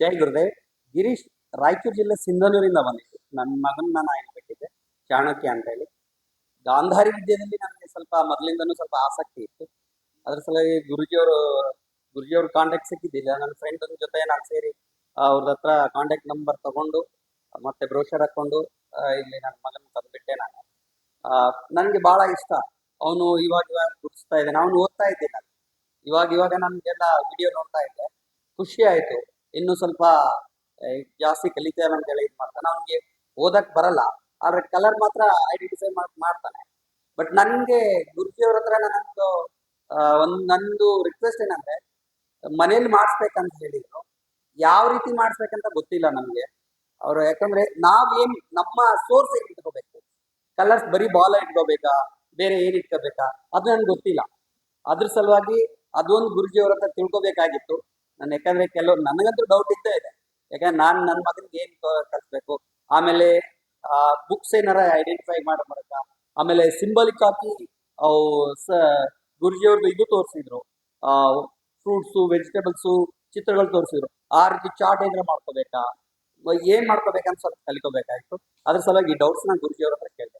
ಜೈ ಗುರುದೇವ್ ಗಿರೀಶ್ ರಾಯಚೂರು ಜಿಲ್ಲೆ ಸಿಂಧನೂರಿಂದ ಬಂದಿದ್ದು. ನನ್ನ ಮಗನ ನಾನು ಬಿಟ್ಟಿದ್ದೆ ಚಾಣಕ್ಯ ಅಂತ ಹೇಳಿ. ಗಾಂಧಾರಿ ವಿದ್ಯೆಯಲ್ಲಿ ನನಗೆ ಸ್ವಲ್ಪ ಮೊದಲಿಂದನೂ ಸ್ವಲ್ಪ ಆಸಕ್ತಿ ಇತ್ತು. ಅದ್ರ ಸಲುವಾಗಿ ಗುರುಜಿಯವರು, ಗುರುಜಿಯವ್ರ ಕಾಂಟ್ಯಾಕ್ಟ್ ಸಿಕ್ಕಿದ್ದಿಲ್ಲ. ನನ್ನ ಫ್ರೆಂಡ್ ಜೊತೆ ನಾನು ಸೇರಿ ಅವ್ರದ್ದು ಹತ್ರ ಕಾಂಟ್ಯಾಕ್ಟ್ ನಂಬರ್ ತಗೊಂಡು, ಮತ್ತೆ ಬ್ರೋಷರ್ ಹಾಕೊಂಡು ಇಲ್ಲಿ ನನ್ನ ಮಗನ ತಂದುಬಿಟ್ಟೆ ನಾನು. ನನಗೆ ಬಹಳ ಇಷ್ಟ. ಅವನು ಇವಾಗ ಇವಾಗ ಗುರುತಿಸ್ತಾ ಇದ್ದಾನೆ. ಅವನು ಓದ್ತಾ ಇದ್ದೆ ನಾನು. ಇವಾಗ ಇವಾಗ ನನಗೆಲ್ಲ ವಿಡಿಯೋ ನೋಡ್ತಾ ಇದ್ದೆ. ಖುಷಿ ಆಯಿತು. ಇನ್ನು ಸ್ವಲ್ಪ ಜಾಸ್ತಿ ಕಲಿತೇವೆ ಅಂತೇಳಿ ಇದು ಮಾಡ್ತಾನೆ. ಅವನಿಗೆ ಓದಕ್ ಬರಲ್ಲ. ಆದ್ರೆ ಕಲರ್ ಮಾತ್ರ ಐಡೆಂಟಿಫೈ ಮಾಡ್ತಾನೆ. ಬಟ್ ನನಗೆ ಗುರುಜಿಯವ್ರ ಹತ್ರ ನನ್ನದು ಒಂದು, ನಂದು ರಿಕ್ವೆಸ್ಟ್ ಏನಂದ್ರೆ, ಮನೇಲಿ ಮಾಡಿಸ್ಬೇಕಂತ ಹೇಳಿದ್ರು. ಯಾವ ರೀತಿ ಮಾಡಿಸ್ಬೇಕಂತ ಗೊತ್ತಿಲ್ಲ ನಮ್ಗೆ ಅವರು ಯಾಕಂದ್ರೆ ನಾವೇನ್ ನಮ್ಮ ಸೋರ್ಸ್ ಏನ್ ಇಟ್ಕೋಬೇಕು? ಕಲರ್ಸ್ ಬರೀ ಬಾಲ ಇಟ್ಕೋಬೇಕಾ? ಬೇರೆ ಏನ್ ಇಟ್ಕೋಬೇಕಾ? ಅದು ನನ್ಗೆ ಗೊತ್ತಿಲ್ಲ. ಅದ್ರ ಸಲುವಾಗಿ ಅದೊಂದು ಗುರುಜಿಯವ್ರ ಹತ್ರ ತಿಳ್ಕೊಬೇಕಾಗಿತ್ತು. ನಾನು ಯಾಕಂದ್ರೆ ಕೆಲವು ನನಗಂತೂ ಡೌಟ್ ಇದ್ದೇ ಇದೆ. ಯಾಕಂದ್ರೆ ನಾನು ನನ್ನ ಮಗನಿಗೆ ಏನ್ ಕಲಿಸ್ಬೇಕು ಆಮೇಲೆ ಬುಕ್ಸ್ ಏನಾರ ಐಡೆಂಟಿಫೈ ಮಾಡೋ ಮೂಲಕ ಆಮೇಲೆ ಸಿಂಬಲಿಕ್ ಆಗಿ ಅವು ಸ ಗುರುಜಿಯವ್ರದ್ದು ಇದು ತೋರಿಸಿದ್ರು. ಫ್ರೂಟ್ಸು ವೆಜಿಟೇಬಲ್ಸು ಚಿತ್ರಗಳು ತೋರಿಸಿದ್ರು. ಆ ರೀತಿ ಚಾರ್ಟ್ ಏನಾರ ಮಾಡ್ಕೋಬೇಕಾ? ಏನ್ ಮಾಡ್ಕೋಬೇಕಂತ ಸ್ವಲ್ಪ ಕಲಿಕೋಬೇಕಾಯ್ತು ಅದ್ರ ಸಲುವಾಗಿ ಡೌಟ್ಸ್ ನಾನು ಗುರುಜಿಯವ್ರ ಹತ್ರ ಕೇಳಿದೆ.